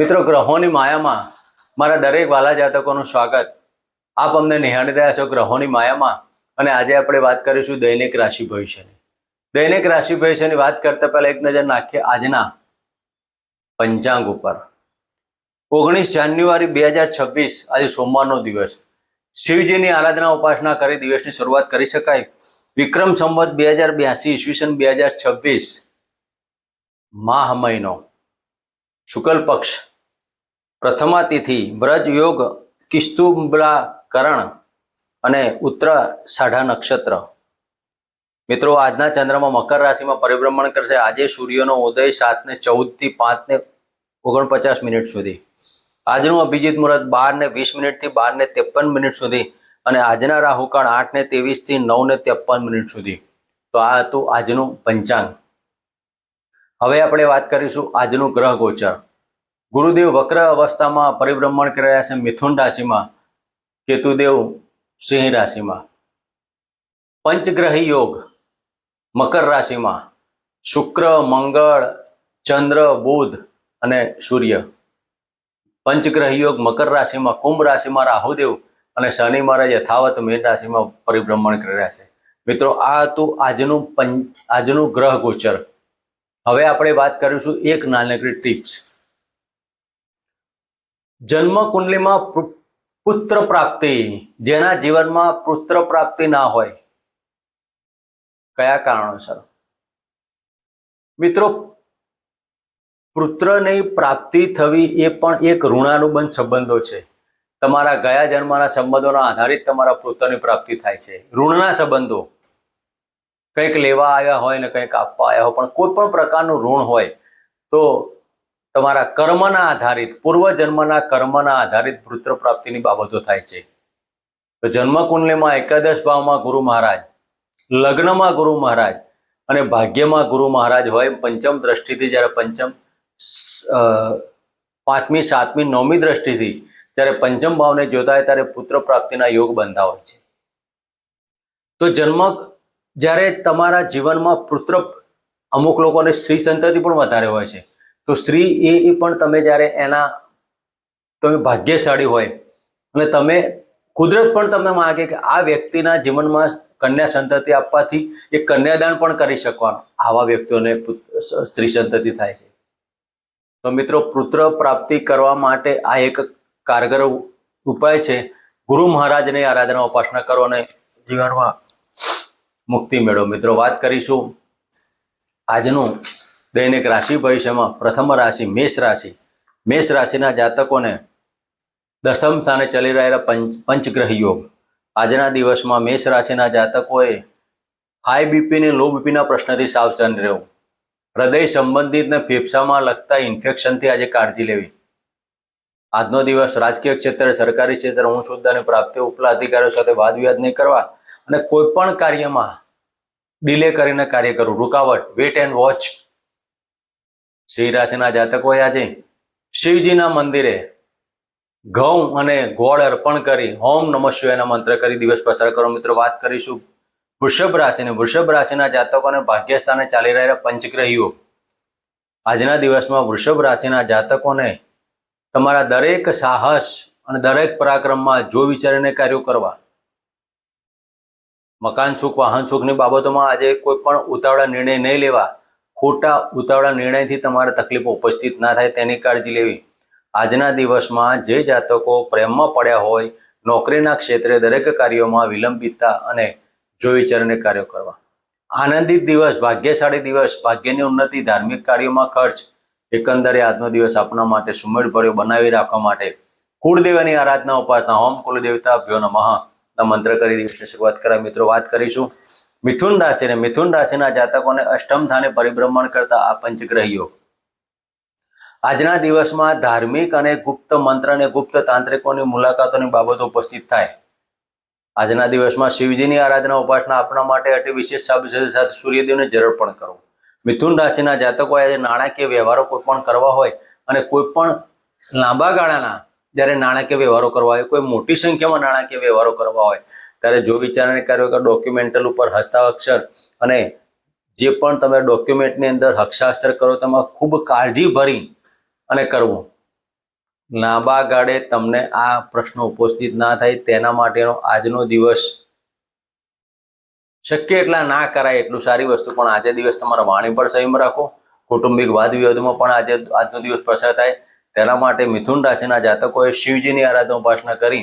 મિત્રો, ગ્રહોની માયામાં મારા દરેક વાલા જાતકોનું સ્વાગત. આપ અમને નિહાળી રહ્યા છો ગ્રહોની માયામાં. અને આજે આપણે વાત કરીશું દૈનિક રાશિ ભવિષ્યની. દૈનિક રાશિ ભવિષ્યની વાત કરતા પહેલા એક નજર નાખીએ આજના પંચાંગ ઉપર. ઓગણીસ જાન્યુઆરી બે હજાર છવ્વીસ, આજે સોમવારનો દિવસ. શિવજીની આરાધના ઉપાસના કરી દિવસની શરૂઆત કરી શકાય. વિક્રમ સંવત બે હજાર બ્યાસી, ઈસવીસન બે હજાર છવ્વીસ. માહ મહિનો. શુક્લ પક્ષ. પ્રથમા તિથિ વ્રજ યોગ કિસ્તુબલાકરણ અને ઉત્તર સાઢા નક્ષત્ર. મિત્રો, આજના ચંદ્રમાં મકર રાશિમાં પરિભ્રમણ કરશે. આજે સૂર્યનો ઉદય સાતને ચૌદથી ચૌદથી પાંચ ને ઓગણપચાસ મિનિટ સુધી. આજનું અભિજીત મુહૂર્ત બારને વીસ મિનિટથી બારને ત્રેપન મિનિટ સુધી અને આજના રાહુકાળ આઠને ત્રેવીસથી ત્રેવીસથી નવ ને ત્રેપન મિનિટ સુધી. તો આ હતું આજનું પંચાંગ. હવે આપણે વાત કરીશું આજનું ગ્રહ ગોચર. ગુરુદેવ વક્ર અવસ્થામાં પરિભ્રમણ કરી રહ્યા છે મિથુન રાશિમાં, કેતુદેવ સિંહ રાશિમાં. પંચગ્રહી યોગ મકર રાશિમાં. શુક્ર, મંગળ, ચંદ્ર, બુધ અને સૂર્ય. પંચગ્રહી યોગ મકર રાશિમાં, કુંભ રાશિમાં રાહુદેવ અને શનિ મહારાજ યથાવત મીન રાશિમાં પરિભ્રમણ કરી રહ્યા છે. મિત્રો, આ હતું આજનું પંચ આજનું ગ્રહ ગોચર. હવે આપણે વાત કરીશું એક નાનકડી ટિપ્સ જન્મ કુંડલીમાં પુત્ર પ્રાપ્તિ, જેના જીવનમાં પુત્ર પ્રાપ્તિ ના હોય. કયા કારણોસર? મિત્રો, પુત્રની પ્રાપ્તિ થવી એ પણ એક ઋણાનુબંધ સંબંધો છે. તમારા ગયા જન્મના સંબંધોના આધારિત તમારા પુત્રની પ્રાપ્તિ થાય છે. ઋણના સંબંધો. કંઈક લેવા આવ્યા હોય ને કંઈક આપવા આવ્યા હોય, પણ કોઈ પણ પ્રકારનું ઋણ હોય, તો તમારા કર્મના આધારિત પૂર્વ જન્મના કર્મના આધારિત પુત્ર પ્રાપ્તિની બાબતો થાય છે. તો જન્મ કુંડલીમાં એકાદશ ભાવમાં ગુરુ મહારાજ, લગ્નમાં ગુરુ મહારાજ અને ભાગ્યમાં ગુરુ મહારાજ હોય પંચમ દ્રષ્ટિથી જ્યારે પંચમ પાંચમી, સાતમી, નવમી દ્રષ્ટિથી જ્યારે પંચમ ભાવને જોતા હોય ત્યારે પુત્ર પ્રાપ્તિના યોગ બનતા હોય છે. તો જન્મ જ્યારે તમારા જીવનમાં પુત્ર અમુક લોકોને સ્ત્રી સંતતિ પણ વધારે હોય છે. તો સ્ત્રી એ પણ તમે જ્યારે એના તમે ભાગ્યશાળી હોય અને તમે કુદરત પણ તમને માગે કે આ વ્યક્તિના જીવનમાં કન્યા સંતતિ આપવાથી એ કન્યાદાન પણ કરી શકવાનું. આવા વ્યક્તિઓને સ્ત્રી સંતતિ થાય છે. તો મિત્રો પુત્ર પ્રાપ્તિ કરવા માટે આ એક કારગર ઉપાય છે. ગુરુ મહારાજની આરાધના ઉપાસના કરો અને જીવનમાં મુક્તિ મેળવો. મિત્રો વાત કરીશું આજનું દૈનિક રાશિ ભવિષ્યમાં પ્રથમ રાશિ મેષ રાશિ. મેષ રાશિના જાતકોને દસમ સ્થાને ચલી રહેલા પંચ પંચગ્રહ યોગ. આજના દિવસમાં મેષ રાશિના જાતકોએ હાઈ બીપી ને લો બીપીના પ્રશ્નથી સાવધાન રહેવું. હૃદય સંબંધિત ને ફેફસામાં લગતા ઇન્ફેક્શનથી આજે કાળજી લેવી. આજનો દિવસ રાજકીય ક્ષેત્રે, સરકારી ક્ષેત્રે ઊંચ હોદ્દાની પ્રાપ્તિ ઉપલા અધિકારીઓ સાથે વાદ વિવાદ નહીં કરવા અને કોઈ પણ કાર્યમાં ડિલે કરીને કાર્ય કરવું. રૂકાવટ વેટ એન્ડ વોચ સિંહ રાશિના જાતકોએ આજે શિવજીના મંદિરે ઘઉં અને ગોળ અર્પણ કરી ઓમ નમઃ શિવાયના મંત્ર કરી દિવસ પસાર કરો. મિત્રો, વાત કરીશું વૃષભ રાશિની. વૃષભ રાશિના જાતકોને ભાગ્યસ્થાને ચાલી રહેલા પંચગ્રહીઓ. આજના દિવસમાં વૃષભ રાશિના જાતકોને તમારા દરેક સાહસ અને દરેક પરાક્રમમાં જો વિચારીને કાર્યો કરવા, મકાન સુખ, વાહન સુખની બાબતોમાં આજે કોઈ પણ ઉતાવળા નિર્ણય નહીં લેવા ખોટા ઉતાવળા નિર્ણયથી તમારે તકલીફો ઉપસ્થિત ના થાય તેની કાળજી લેવી. આજના દિવસમાં જે જાતકો પ્રેમમાં પડ્યા હોય, નોકરીના ક્ષેત્રે દરેક કાર્યોમાં વિલંબિતતા અને જો વિચારીને કાર્યો કરવા. આનંદિત દિવસ, ભાગ્યશાળી દિવસ, ભાગ્યની ઉન્નતિ, ધાર્મિક કાર્યોમાં ખર્ચ, એકંદરે આજનો દિવસ આપણા માટે સુમેળભર્યો બનાવી રાખવા માટે. કુળદેવની આરાધના ઉપાસના, હોમ કુલદેવતા ભ્યો નમઃ. મંત્ર કરી દિવસની શરૂઆત કરાય મિત્રો, વાત કરીશું મિથુન રાશિને મિથુન રાશિના જાતકોને અષ્ટમ સ્થાને પરિભ્રમણ કરતા આ પંચગ્રહ યોગ આજના દિવસમાં ધાર્મિક અને ગુપ્ત મંત્ર અને ગુપ્ત તાંત્રિકોની મુલાકાતોની બાબતો ઉપસ્થિત થાય. આજના દિવસમાં શિવજીની આરાધના ઉપાસના આપણા માટે અતિ વિશેષ સાથે સૂર્યદેવને જરૂર પણ કરો. મિથુન રાશિના જાતકો આજે નાણાકીય વ્યવહારો કોઈ પણ કરવા હોય અને કોઈ પણ લાંબા ગાળાના જ્યારે નાણાકીય વ્યવહારો કરવા હોય, કોઈ મોટી સંખ્યામાં નાણાકીય વ્યવહારો કરવા હોય, ત્યારે જો વિચારણા કર્યો કે ડોક્યુમેન્ટલ ઉપર હસ્તાક્ષર અને જે પણ તમે ડોક્યુમેન્ટની અંદર હસ્તાક્ષર કરો, તેમાં ખૂબ કાળજી ભરી અને કરવું. લાંબા ગાળે તમને આ પ્રશ્ન ઉપસ્થિત ના થાય, તેના માટેનો આજનો દિવસ શક્ય એટલા ના કરાય એટલું સારી વસ્તુ, પણ આજે દિવસ તમારા વાણી પર સંયમ રાખો. કૌટુંબિક વાદ વિવાદમાં પણ આજે આજનો દિવસ પસાર થાય. તેના માટે મિથુન રાશિના જાતકોએ શિવજીની આરાધના ઉપાસના કરી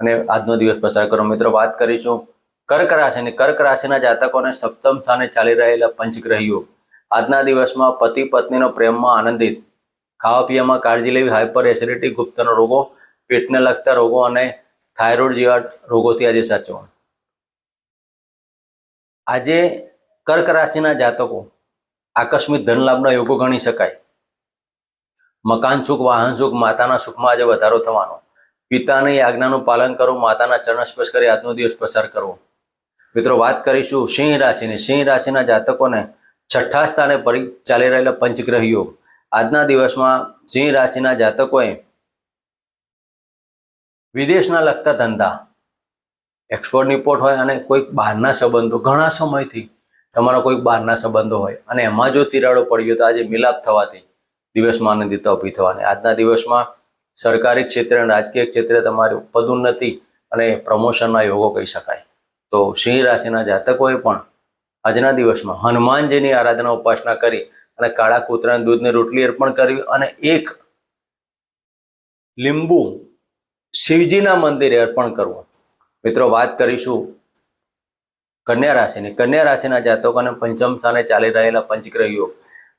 અને આજનો દિવસ પસાર કરો. મિત્રો, વાત કરીશું કર્ક રાશિની. કર્ક રાશિના જાતકોને સપ્તમ સ્થાને ચાલી રહેલા પંચગ્રહીઓ. આજના દિવસમાં પતિ પત્નીનો પ્રેમમાં આનંદિત. ખાવા પીવામાં કાળજી લેવી હાઇપર એસિડિટી, ગુપ્તનો રોગો, પેટને લગતા રોગો અને થાઇરોઇડ જેવા રોગોથી આજે સાચવો આજે કર્ક રાશિના જાતકો આકસ્મિક ધન લાભના યોગો ગણી શકાય. મકાન સુખ, વાહન સુખ, માતાના સુખમાં આજે વધારો થવાનો. પિતાની આજ્ઞાનું પાલન કરો, માતાના ચરણ સ્પર્શ કરી આજનો દિવસ પસાર કરવો. મિત્રો, વાત કરીશું સિંહ રાશિની. સિંહ રાશિના જાતકોને છઠ્ઠા સ્થાને પરી ચાલી રહેલા પંચગ્રહ યોગ આજના દિવસમાં સિંહ રાશિના જાતકોએ વિદેશના લગતા ધંધા એક્સપોર્ટ રિપોર્ટ હોય અને કોઈક બહારના સંબંધો, ઘણા સમયથી તમારા કોઈક બહારના સંબંધો હોય અને એમાં જો તિરાડો પડ્યો તો આજે મિલાપ થવાથી દિવસમાં આનંદિત ઊભી થવાની. આજના દિવસમાં સરકારી ક્ષેત્રે અને રાજકીય ક્ષેત્રે તમારી પદોન્નતિ અને પ્રમોશનના યોગો કહી શકાય. તો સિંહ રાશિના જાતકોએ પણ આજના દિવસમાં હનુમાનજીની આરાધના ઉપાસના કરી અને કાળા કૂતરાના દૂધની રોટલી અર્પણ કરવી અને એક લીંબુ શિવજીના મંદિરે અર્પણ કરવું. મિત્રો, વાત કરીશું કન્યા રાશિની. કન્યા રાશિના જાતકોને પંચમ સ્થાને ચાલી રહેલા પંચગ્રહ યોગ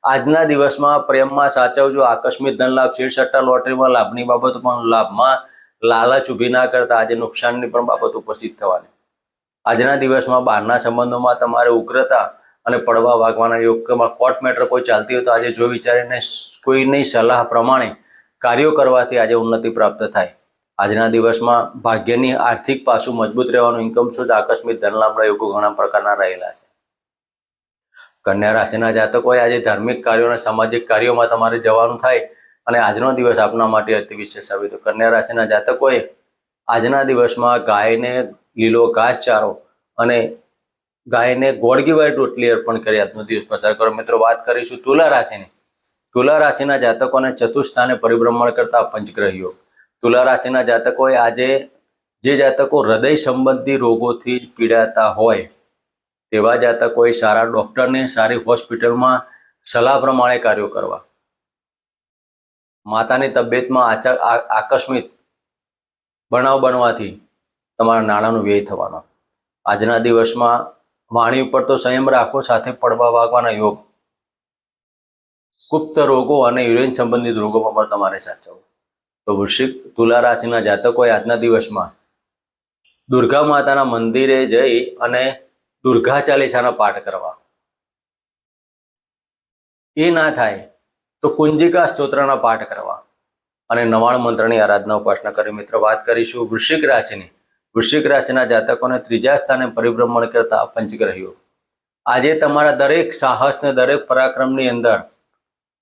આજના દિવસમાં પ્રેમમાં સાચવજો. આકસ્મિક ધન લાભ શીરસટ્ટા લોટરીમાં લાભની બાબતો પણ લાભમાં લાલચ ઊભી ના કરતા આજે નુકસાનની પણ બાબત ઉપસ્થિત થવાની. આજના દિવસમાં બહારના સંબંધોમાં તમારે ઉગ્રતા અને પડવા વાગવાના યોગમાં કોર્ટ મેટર કોઈ ચાલતી હોય તો આજે જો વિચારીને કોઈની સલાહ પ્રમાણે કાર્યો કરવાથી આજે ઉન્નતિ પ્રાપ્ત થાય. આજના દિવસમાં ભાગ્યની આર્થિક પાસું મજબૂત રહેવાનું ઇન્કમ સોર્સ આકસ્મિક ધનલાભના યોગો ઘણા પ્રકારના રહેલા છે. કન્યા રાશિના જાતકોએ આજે ધાર્મિક કાર્યો અને સામાજિક કાર્યોમાં તમારે જવાનું થાય અને આજનો દિવસ આપના માટે અતિ વિશેષ સાબિત હોય. કન્યા રાશિના જાતકોએ આજના દિવસમાં ગાયને લીલો ઘાસચારો અને ગાયને ગોળગીવાય રોટલી અર્પણ કરી આજનો દિવસ પસાર કરો. મિત્રો, વાત કરીશું તુલા રાશિની. તુલા રાશિના જાતકોને ચતુર્થ પરિભ્રમણ કરતા પંચગ્રહીઓ. તુલા રાશિના જાતકોએ આજે જે જાતકો હૃદય સંબંધી રોગોથી પીડાતા હોય તેવા જાતકોએ સારા ડૉક્ટરને સારી હોસ્પિટલમાં સલાહ પ્રમાણે કાર્યો કરવા. માતાની તબિયતમાં આકસ્મિક બનાવ બનવાથી તમારા નાણાંનો વ્યય થવાનો. આજના દિવસમાં વાણી ઉપર તો સંયમ રાખો, સાથે પડવા વાગવાના યોગ. ગુપ્ત રોગો અને યુરેન સંબંધિત રોગોમાં પણ તમારે સાચવવું. તો વૃશ્ચિક તુલા રાશિના જાતકોએ આજના દિવસમાં દુર્ગા માતાના મંદિરે જઈ અને દુર્ગા ચાલીસાના પાઠ કરવા. એ ના થાય તો કુંજિકા સ્તોત્રના પાઠ કરવા. અને નવાણ મંત્રની આરાધના ઉપાસના કરી મિત્ર, વાત કરીશું વૃશ્ચિક રાશિની. વૃશ્ચિક રાશિના જાતકોને ત્રીજા સ્થાને પરિભ્રમણ કરતા પંચગ્રહીઓ આજે તમારા દરેક સાહસને દરેક પરાક્રમની અંદર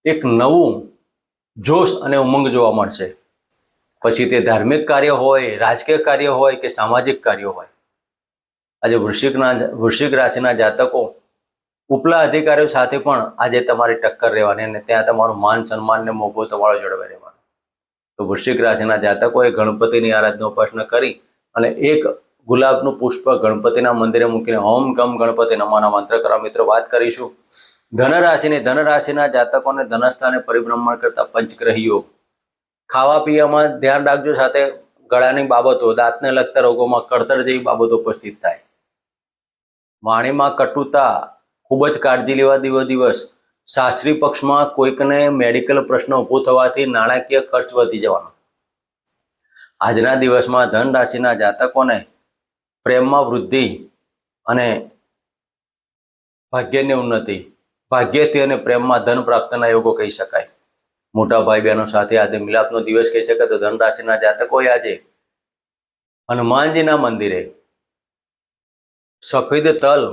એક નવું જોશ અને ઉમંગ જોવા મળશે. પછી તે ધાર્મિક કાર્ય હોય, રાજકીય કાર્ય હોય કે સામાજિક કાર્ય હોય. આજે વૃશ્ચિકના વૃશ્ચિક રાશિના જાતકો ઉપલા અધિકારીઓ સાથે પણ આજે તમારી ટક્કર રહેવાની અને ત્યાં તમારું માન સન્માન ને મોભો તમારો જળવાઈ રહેવાનો. તો વૃશ્ચિક રાશિના જાતકોએ ગણપતિની આરાધના ઉપાસના કરી અને એક ગુલાબનું પુષ્પ ગણપતિના મંદિરે મૂકીને ઓમ ગમ ગણપતિ નમાના મંત્ર કરવા મિત્રો, વાત કરીશું. ધનરાશિની, ધનરાશિના જાતકોને ધનસ્થાને પરિભ્રમણ કરતા પંચગ્રહ યોગ ખાવા પીવામાં ધ્યાન રાખજો સાથે ગળાની બાબતો, દાંતને લગતા રોગોમાં કળતર જેવી બાબતો ઉપસ્થિત થાય. વાણીમાં કટુતા, ખૂબ જ કાળજી લેવા દિવસ દિવસ. શાસ્ત્રી પક્ષમાં કોઈકને મેડિકલ પ્રશ્ન ઊભો થવાથી નાણાકીય ખર્ચ વધી જવાનો. આજના દિવસમાં ધન રાશિના જાતકોને પ્રેમમાં વૃદ્ધિ અને ભાગ્યની ઉન્નતિ, ભાગ્યથી અને પ્રેમમાં ધન પ્રાપ્તના યોગો કહી શકાય. મોટા ભાઈ બહેનો સાથે આજે મિલાપનો દિવસ કહી શકાય તો ધન રાશિના જાતકોએ આજે હનુમાનજીના મંદિરે સફેદ તલ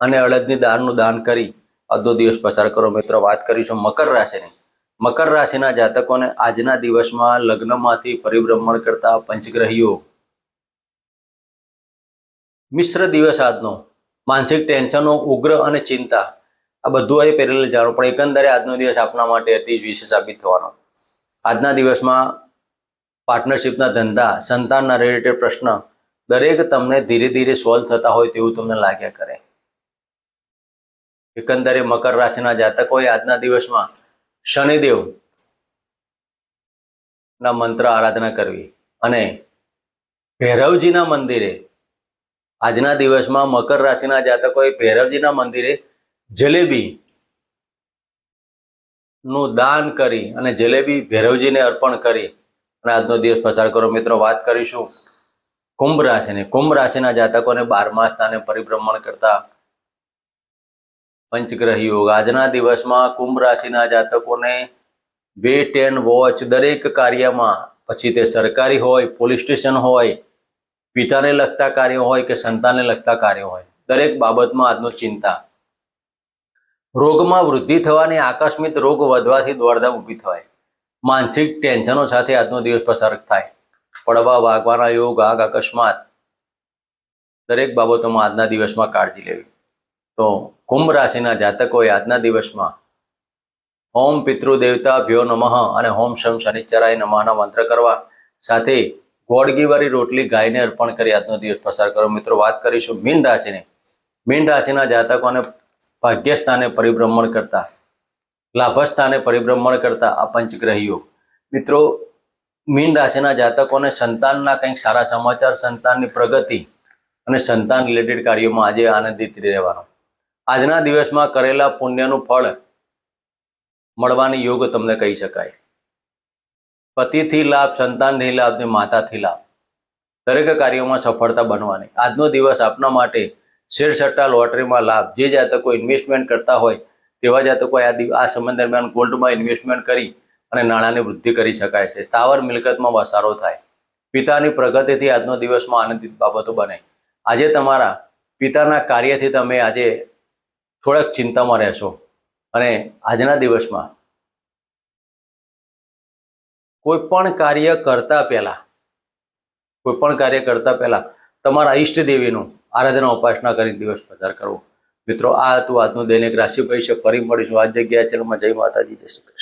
અને અડદની દાળનું દાન કરી અડધો દિવસ પસાર કરો. મિત્રો, વાત કરીશું મકર રાશિની. મકર રાશિના જાતકોને આજના દિવસમાં લગ્નમાંથી પરિભ્રમણ કરતા પંચગ્રહીઓ. મિશ્ર દિવસ આજનો. માનસિક ટેન્શનો, ઉગ્ર અને ચિંતા. આ બધું અહીં પહેરેલું જાણવું પણ એકંદરે આજનો દિવસ આપના માટે અતિ વિશેષ સાબિત થવાનો. આજના દિવસમાં પાર્ટનરશિપના ધંધા, સંતાનના રિલેટેડ પ્રશ્ન દરેક તમને ધીરે ધીરે સોલ્વ થતા હોય તેવું તમને લાગ્યા કરે. એકંદરે મકર રાશિના જાતકોએ આજના દિવસમાં શનિદેવ ના મંત્ર આરાધના કરવી અને ભૈરવજીના મંદિરે આજના દિવસમાં મકર રાશિના જાતકોએ ભૈરવજીના મંદિરે જલેબી નું દાન કરી અને જલેબી ભૈરવજીને અર્પણ કરી. અને આજનો દિવસ પસાર કરો. મિત્રો, વાત કરીશું કુંભ રાશિને કુંભ રાશિના જાતકોને બારમા પરિભ્રમણ કરતા પંચગ્રહ યોગ આજના દિવસમાં કુંભ રાશિના જાતકોને વેટ એન્ડ વોચ દરેક કાર્યમાં, પછી તે સરકારી હોય, પોલીસ સ્ટેશન હોય, પિતાને લગતા કાર્યો હોય કે સંતાનને લગતા કાર્યો હોય, દરેક બાબતમાં આજનું ચિંતા. રોગમાં વૃદ્ધિ થવાની આકસ્મિક રોગ વધવાથી દોડધામ ઊભી થાય. માનસિક ટેન્શનો સાથે આજનો દિવસ પસાર થાય. પડવા, વાગવાના યોગ, આગ, અકસ્માત, દરેક બાબતોમાં આજના દિવસમાં કાળજી લેવી. તો કુંભ રાશિના જાતકોએ આજના દિવસમાં ઓમ પિતૃદેવતા ભ્યો નમઃ અને હોમ શમ શનિચરાય નમઃના મંત્ર કરવા સાથે ગોળગીવાળી રોટલી ગાયને અર્પણ કરી આજનો દિવસ પસાર કરો મિત્રો, વાત કરીશું મીન રાશિની. મીન રાશિના જાતકોને ભાગ્યસ્થાને પરિભ્રમણ કરતા, લાભસ્થાને પરિભ્રમણ કરતા આ પંચગ્રહ યોગ મિત્રો મીન રાશિના જાતકોને સંતાનના કંઈક સારા સમાચાર, સંતાનની પ્રગતિ અને સંતાન રિલેટેડ કાર્યોમાં આજે આનંદિત રહેવાનો. આજના દિવસમાં કરેલા પુણ્યનું ફળ મળવાની યોગ તમને કહી શકાય. પતિથી લાભ, સંતાનથી લાભ ને માતાથી લાભ. દરેક કાર્યોમાં સફળતા બનવાની. આજનો દિવસ આપના માટે શેર સટ્ટા, લોટરીમાં લાભ. જે જાતકો ઇન્વેસ્ટમેન્ટ કરતા હોય, તેવા જાતકો આ આ સમય દરમિયાન ગોલ્ડમાં ઇન્વેસ્ટમેન્ટ કરી અને નાણાંની વૃદ્ધિ કરી શકાય છે. સ્થાવર મિલકતમાં વસારો થાય. પિતાની પ્રગતિથી આજનો દિવસમાં આનંદિત બાબતો બને. આજે તમારા પિતાના કાર્યથી તમે આજે થોડાક ચિંતામાં રહેશો. અને આજના દિવસમાં કોઈ પણ કાર્ય કરતા પહેલા કોઈ પણ કાર્ય કરતા પહેલા તમારા ઈષ્ટ દેવીનું આરાધના ઉપાસના કરી દિવસ પસાર કરવો. મિત્રો, આ હતું આજનું દૈનિક રાશિ ભવિષ્ય ફરી મળીશું. આ જગ્યા ચલમાં જય માતાજી. જય શ્રી કૃષ્ણ.